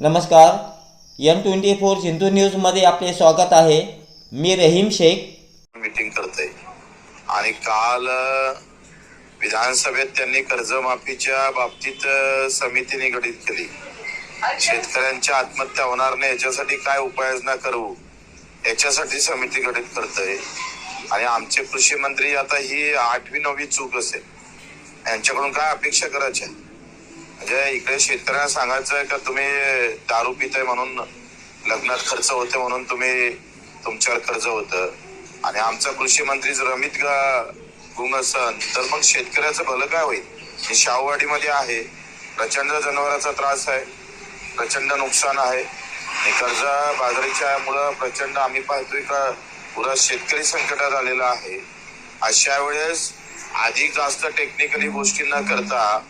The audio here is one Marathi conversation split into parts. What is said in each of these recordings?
नमस्कार. एम ट्वेंटी फोर सिंधू न्यूजमध्ये आपले स्वागत आहे. मी रहीम शेख. मीटिंग करते आणि काल विधानसभेत त्यांनी कर्जमाफीच्या बाबतीत समिती निगडित केली. शेतकऱ्यांच्या आत्महत्या होणार नाही याच्यासाठी काय उपाययोजना करू याच्यासाठी समिती गठीत करतय. आणि आमचे कृषी मंत्री आता ही आठवी नववी चूक असेल. यांच्याकडून काय अपेक्षा करायच्या? म्हणजे इकडे शेतकऱ्यांना सांगायचं का तुम्ही दारू पिताय म्हणून लग्नात खर्च होते म्हणून तुम्ही तुमच्यावर कर्ज होतं? आणि आमचा कृषी मंत्री जर अमित गा गुंग असन तर मग शेतकऱ्याचं भलं काय होईल? हे शाहूवाडीमध्ये आहे. प्रचंड जनावरांचा त्रास आहे. प्रचंड नुकसान आहे. आणि कर्ज बाजारीच्यामुळं प्रचंड आम्ही पाहतोय का पुरा शेतकरी संकटात आलेला आहे. अशा वेळेस अधिक जास्त टेक्निकली गोष्टी न करता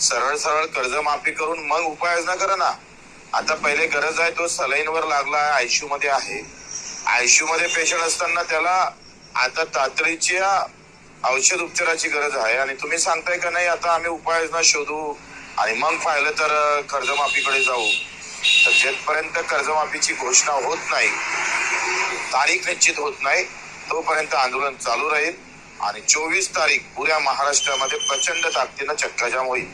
सरळ सरळ कर्जमाफी करून मग उपाययोजना करा ना. आता पहिले गरज आहे तो सलाईनवर लागला आहे आयसीयू मध्ये आहे. आयसीयू मध्ये पेशंट असताना त्याला आता तातडीच्या औषध उपचाराची गरज आहे. आणि तुम्ही सांगताय का नाही आता आम्ही उपाययोजना शोधू आणि मग पाहिलं तर कर्जमाफीकडे जाऊ. तर जेथपर्यंत कर्जमाफीची घोषणा होत नाही तारीख निश्चित होत नाही तोपर्यंत आंदोलन चालू राहील. आणि चोवीस तारीख पुऱ्या महाराष्ट्रामध्ये प्रचंड ताकदीनं चक्काजाम होईल.